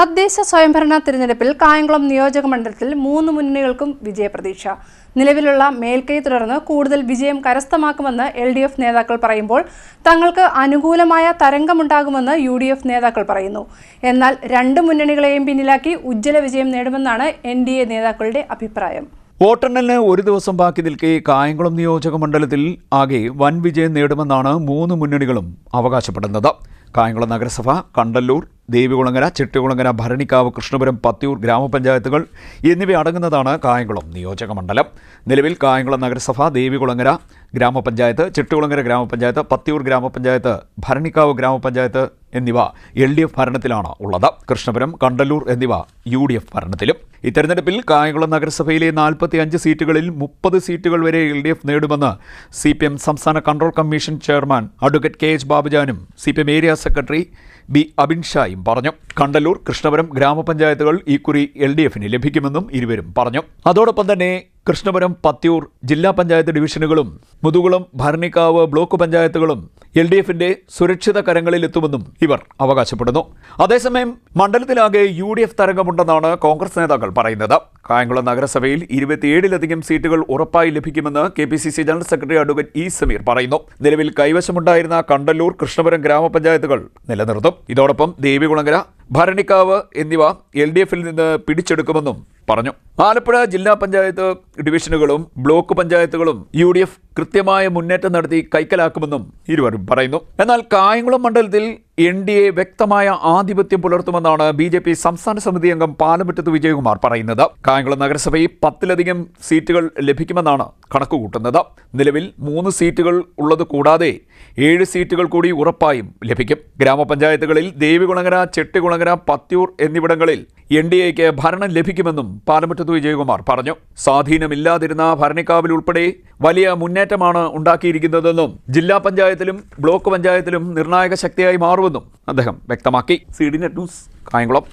തദ്ദേശ സ്വയംഭരണ തിരഞ്ഞെടുപ്പിൽ കായംകുളം നിയോജക മണ്ഡലത്തിൽ മൂന്ന് മുന്നണികൾക്കും വിജയപ്രതീക്ഷ. നിലവിലുള്ള മേൽക്കൈ തുടർന്ന് കൂടുതൽ വിജയം കരസ്ഥമാക്കുമെന്ന് എൽ ഡി എഫ് നേതാക്കൾ പറയുമ്പോൾ തങ്ങൾക്ക് അനുകൂലമായ തരംഗമുണ്ടാകുമെന്ന് യു ഡി എഫ് നേതാക്കൾ പറയുന്നു. എന്നാൽ രണ്ട് മുന്നണികളെയും പിന്നിലാക്കി ഉജ്ജ്വല വിജയം നേടുമെന്നാണ് എൻ ഡി എ നേതാക്കളുടെ അഭിപ്രായം. വോട്ടെണ്ണലിന് ഒരു ദിവസം ബാക്കി നിൽക്കെ കായംകുളം നിയോജക മണ്ഡലത്തിൽ ആകെ വൻ വിജയം നേടുമെന്നാണ് മൂന്ന് മുന്നണികളും അവകാശപ്പെടുന്നത്. കായംകുളം നഗരസഭ കണ്ടല്ലൂർ ദേവികുളങ്ങര ചിട്ടികുളങ്ങര ഭരണിക്കാവ് കൃഷ്ണപുരം പത്തിയൂർ ഗ്രാമപഞ്ചായത്തുകൾ എന്നിവ അടങ്ങുന്നതാണ് കായംകുളം നിയോജക മണ്ഡലം നിലവിൽ കായംകുളം നഗരസഭ ദേവികുളങ്ങര ഗ്രാമപഞ്ചായത്ത് ചിട്ടുകുളങ്ങര ഗ്രാമപഞ്ചായത്ത് പത്തിയൂർ ഗ്രാമപഞ്ചായത്ത് ഭരണിക്കാവ് ഗ്രാമപഞ്ചായത്ത് എന്നിവ എൽ ഡി എഫ് ഭരണത്തിലാണ് ഉള്ളത്. കൃഷ്ണപുരം കണ്ടല്ലൂർ എന്നിവ യു ഡി എഫ് ഭരണത്തിലും. ഇതെരഞ്ഞെടുപ്പിൽ കായംകുളം നഗരസഭയിലെ നാൽപ്പത്തി അഞ്ച് സീറ്റുകളിൽ മുപ്പത് സീറ്റുകൾ വരെ എൽ ഡി എഫ് നേടുമെന്ന് സി പി എം സംസ്ഥാന control commission chairman advocate K H ബാബുജാനും C P M area secretary B Abin ഷായും പറഞ്ഞു. കണ്ടല്ലൂർ കൃഷ്ണപുരം ഗ്രാമപഞ്ചായത്തുകൾ ഇക്കുറി എൽ ഡി എഫിന് ലഭിക്കുമെന്നും ഇരുവരും പറഞ്ഞു. അതോടൊപ്പം തന്നെ കൃഷ്ണപുരം പത്തിയൂർ ജില്ലാ പഞ്ചായത്ത് ഡിവിഷനുകളും മുതുകുളം ഭരണിക്കാവ് ബ്ലോക്ക് പഞ്ചായത്തുകളും എൽ ഡി എഫിന്റെ സുരക്ഷിത കരങ്ങളിലെത്തുമെന്നും ഇവർ അവകാശപ്പെടുന്നു. അതേസമയം മണ്ഡലത്തിലാകെ യു ഡി എഫ് തരംഗമുണ്ടെന്നാണ് കോൺഗ്രസ് നേതാക്കൾ പറയുന്നത്. കായംകുളം നഗരസഭയിൽ ഇരുപത്തിയേഴിലധികം സീറ്റുകൾ ഉറപ്പായി ലഭിക്കുമെന്ന് K P C C general secretary advocate E Sameer പറയുന്നു. നിലവിൽ കൈവശമുണ്ടായിരുന്ന കണ്ടല്ലൂർ കൃഷ്ണപുരം ഗ്രാമപഞ്ചായത്തുകൾ നിലനിർത്തും. ഇതോടൊപ്പം ദേവികുളങ്ങര ഭരണിക്കാവ് എന്നിവ എൽ ഡി എഫിൽ നിന്ന് പിടിച്ചെടുക്കുമെന്നും പറഞ്ഞു. ആലപ്പുഴ ജില്ലാ പഞ്ചായത്ത് ഡിവിഷനുകളും ബ്ലോക്ക് പഞ്ചായത്തുകളും യു ഡി എഫ് കൃത്യമായ മുന്നേറ്റം നടത്തി കൈക്കലാക്കുമെന്നും ഇരുവരും പറയുന്നു. എന്നാൽ കായംകുളം മണ്ഡലത്തിൽ എൻ ഡി എ വ്യക്തമായ ആധിപത്യം പുലർത്തുമെന്നാണ് ബി ജെ പി സംസ്ഥാന സമിതി അംഗം പാലമുറ്റത്ത് വിജയകുമാർ പറയുന്നത്. കായംകുളം നഗരസഭയിൽ പത്തിലധികം സീറ്റുകൾ ലഭിക്കുമെന്നാണ് കണക്കുകൂട്ടുന്നത്. നിലവിൽ മൂന്ന് സീറ്റുകൾ ഉള്ളത് കൂടാതെ ഏഴ് സീറ്റുകൾ കൂടി ഉറപ്പായും ലഭിക്കും. ഗ്രാമപഞ്ചായത്തുകളിൽ ദേവികുളങ്ങര ചെട്ടികുളങ്ങര പത്തിയൂർ എന്നിവിടങ്ങളിൽ എൻ ഡി എക്ക് ഭരണം ലഭിക്കുമെന്നും പാലമുറ്റത്ത് വിജയകുമാർ പറഞ്ഞു. സ്വാധീനമില്ലാതിരുന്ന ഭരണിക്കാവിൽ ഉൾപ്പെടെ വലിയ മുന്നേറ്റമാണ് ഉണ്ടാക്കിയിരിക്കുന്നതെന്നും ജില്ലാ പഞ്ചായത്തിലും ബ്ലോക്ക് പഞ്ചായത്തിലും നിർണായക ശക്തിയായി മാറുമെന്നും അദ്ദേഹം വ്യക്തമാക്കി. C D net news Kayamkulam.